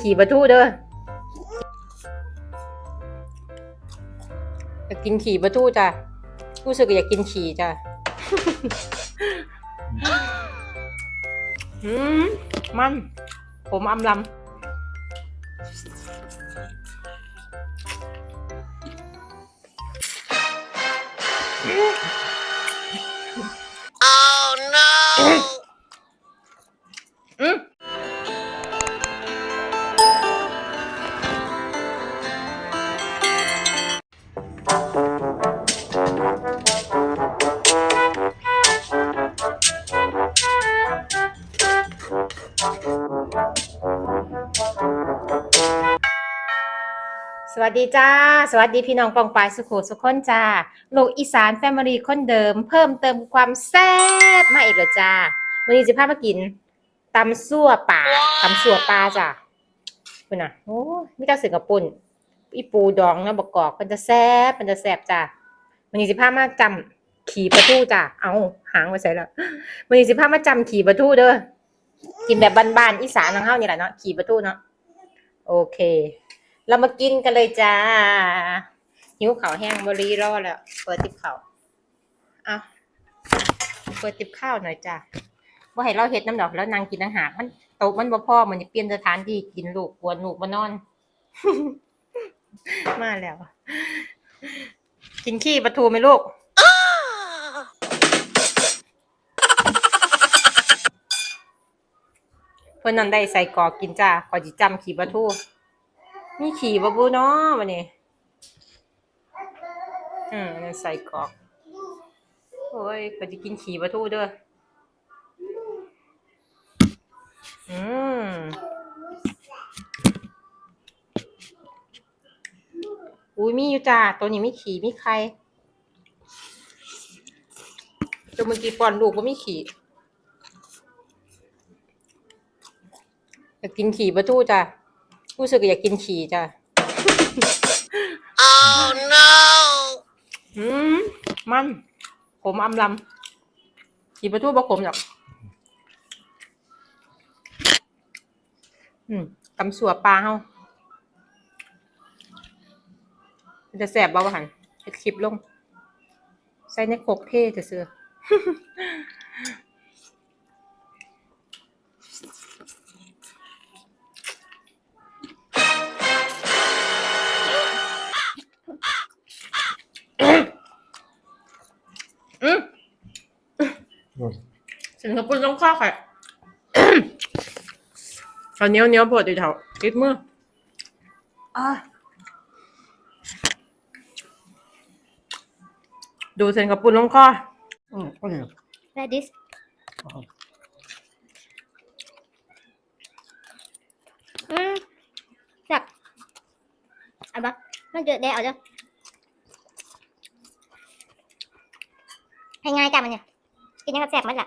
ำขี่ปลาทูเด้ออยากกินขี่ปลาทูจ้ะรู้สึกอยากกินขี่จ้ะอืมมัน ผมอำลำ วัสดีจ้า สวัสดีพี่น้องปองปายสุโขสุขคนจ้าลูกอีสานแฟมิลี่คนเดิม เพิ่มเติมความแซ่บมาอีกแล้วจ้าวันนี้จะพามากินตำซั่วป่าตำซั่วปลาจ้าคุณน่ะโอ้มีกระสือกับปุ่นอีปูดองนะบกกอกมันจะแซ่บมันจะแซ่บจ้าวันนี้สิพามาจำขี่ประตูจ้าเอาหางไว้ใส่แล้ววันนี้สิพามาจำขี่ประตูเด้อกินแบบบ้านๆอีสานของเฮานี่แหละเนาะขี่ประตูเนาะโอเค เรามากินกันเลยจ้า หิวเขาแห้งบรีรอแล้ว เปิดติบเขาเอาเปิดติบข้าวหน่อยจ้าว่าให้เราเฮ็ดน้ำดอกแล้วนางกินอาหารมันโตะมันบ่พ่อมันจะเปลี่ยนสถานที่กินลูกกวนลูกมานอน มาแล้ว กินขี้ปลาทูไหมลูกเพื่อนนั่นได้ใส่กอกกินจ้าขอจิจำขี่ปลาทู มีขี่บะบูเนาะวันนี้อืมอันนั้นใส่กรอกโอ้ยก็จะกินขี่ปลาทูเด้ออืมอุ้ยมีอยู่จ้าตัวนี้มีขี่มีใครตัวเมื่อกี้ป้อนลูกก็มีขี่อยากกินขี่ปลาทูจ้า รู้สึกอยากกินขี่จ้ะ Oh no! อืมมันผมอำลำขี่ปลาทูบ่ขมหรอกอืมตำสัวปลาเฮามันจะแสบบ่าวะหันเฮ็ดคลิปลง ใส่ในโคกเท่จะเสือ ฉันก็ปุ่นต้องข้าวไข่ข้าวเหนียวเหนียวปวดดีเท่าติดมืออะดูเส้นกับปุ่นลงคอ Mm, oj. Like this. Jaha. Mm. Sạch. À bà, nó chưa đeo chưa? Hay ngay cả mà nhỉ? Cái này sạch mất là. Nhằng khai tùng. Mm. Đi thọt bàn nó. Dù mà lên rồi.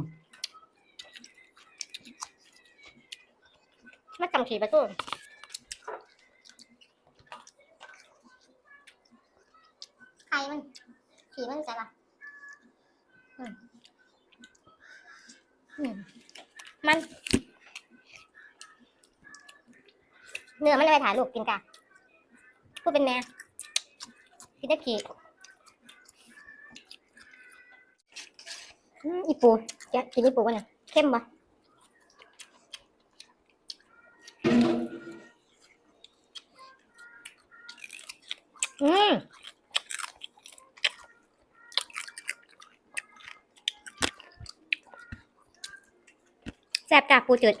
มมาจำขี่ประตูใครมันขี่มันใช่ปะอืมอืมมัน เนื้อมันเลยไปถ่ายรูปกินกะพูดเป็นแม่พี่ได้ขี่ อีปูจะกินอีปูกันเนี่ยเข้มปะอืมแซ่บกากปูจืด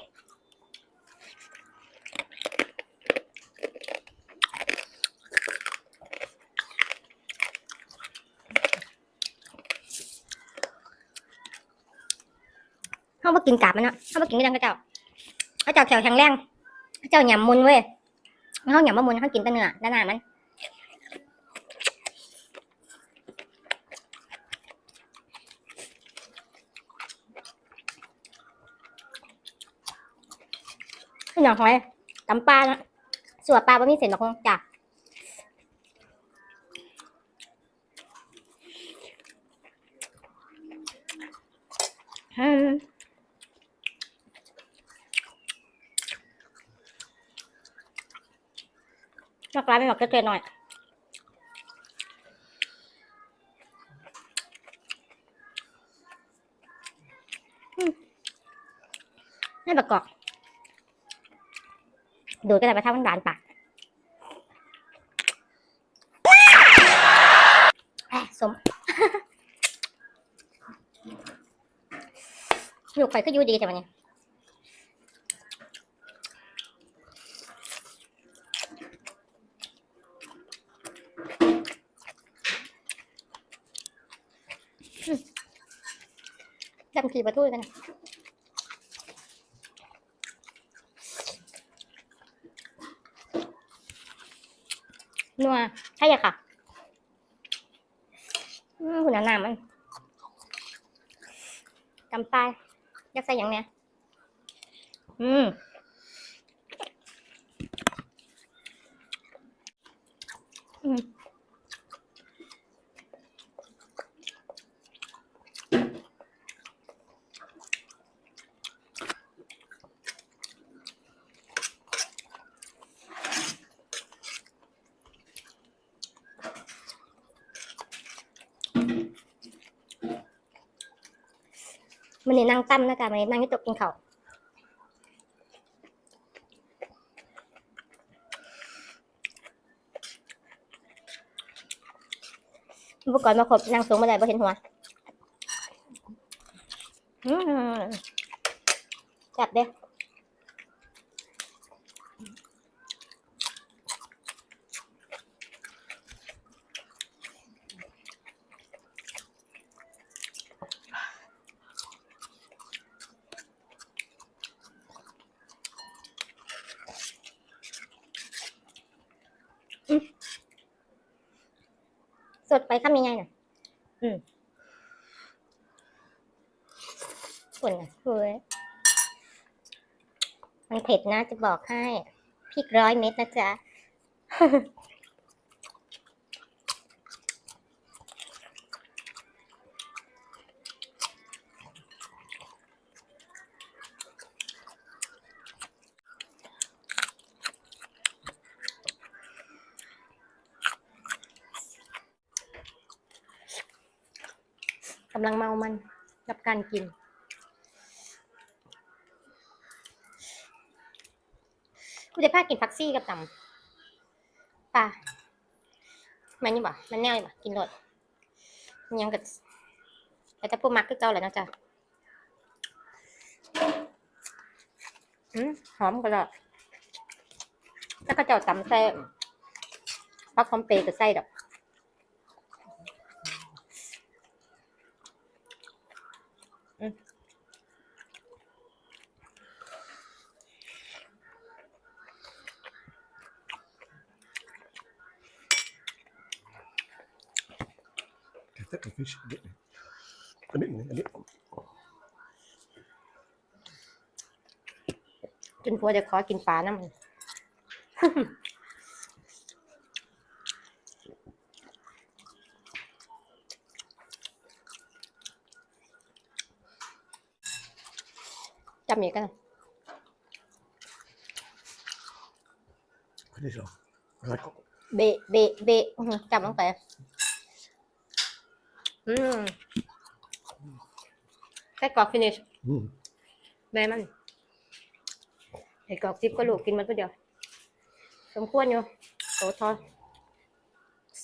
เขามากินกาบมันเนาะเขามากินไม่ดังกระเจ้าเขาเจ้าแขวแข็งแรงเขาเจ้าหยำมุนเว้ยเขาหยำมะมุนเขากินแต่เนื้อด้านหน้ามันหน่อหอยตำปลานะสัวปลาบ่มีเศษหรอกจ้ะอืม มากร้ายไม่หมอกเกลือหน่อยนี่ประกอบดูดก็ได้ไปทำมันบานปากแอะสมลูกไปก็อยู่ดีแต่วันนี้ กี่ประตูกันนะนัวใช่ยังค่ะหุ่นหนาๆมันจำปลายยักใส่อย่างเนี้ยอืม มันนี่นั่งตั้มนะกะมันนี่นั่งที่โต๊ะกินข้าวอุปกรณ์มาครบนั่งสูงมาได้บ่เห็นหัวอืมจับเด้ สดไปคำยังไงน่ะ อืมฝุ่นอะเฮ้ยมันเผ็ดนะจะบอกให้พริกร้อยเม็ดนะจ๊ะ กำลังเมามันกับการกิน กูจะพากินฟักซี่กับตำปลามันนี่บ่มันแน่ยบ่กินรสมันยังกับแต่จะพูดมักคือเก่าแหละนะจ๊ะอืมหอมก็แล้วแล้วก็เจ้าตำใส่ฟักคอมเปย์กับไส้ดอก Get that fish. Get it. A bit, a bit. จนพัวจะขอกินปลาน้ำมัน จำอีกกันนะ Finish off. Right. เบะเบะเบะอื้อหือจำลงไป อืมไส้กรอกฟินิช Mm. แม่มันไส้กรอกซิบก็ลูกกินมันตัวเดียว สมควรอยู่โตทอ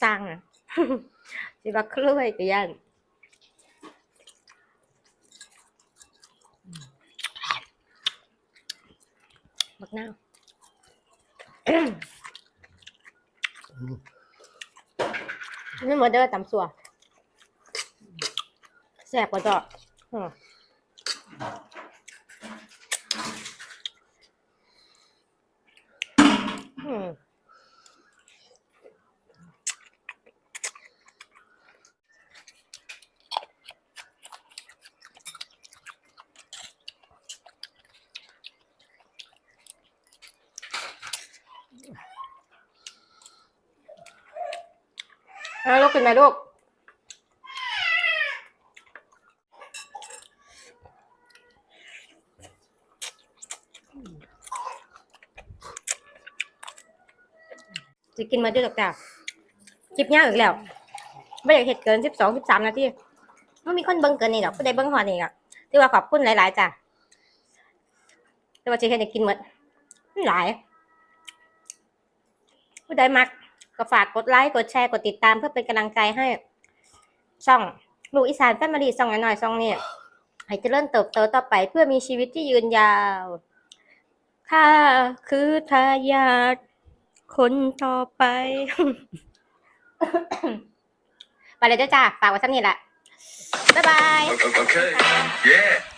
สร้างอะสิบักคล้วยกยันบักนาว Mm. นี่มาเด้อตำสัว แสบกว่าจ้ะอืมอะลูกกินไหมลูก จะกินมาด้วยดอกจ้าคลิปยาวอีกแล้วไม่อยากเห็ดเกินสิบสองสิบสามนาทีไม่มีคนเบิ่งเกินนี่หรอกผู้ใดเบิ่งหอนี่ก็ถือว่าขอบคุณหลายๆจ้ะแต่ว่าจะเห็ดให้กินหมดมันหลาย ผู้ใดมักก็ฝากกดไลค์กดแชร์กดติดตามเพื่อเป็นกำลังใจให้ ช่องลูกอีสานแฟมิลี่ช่องน้อยๆช่องนี้ให้เจริญเติบโตต่อไปเพื่อมีชีวิตที่ยืนยาว ข้าคือทายาท คนต่อไป ไปเลยเด้อจ้าฝากไว้สักนิดแหละบ๊ายบาย Okay. Yeah. กระดาษ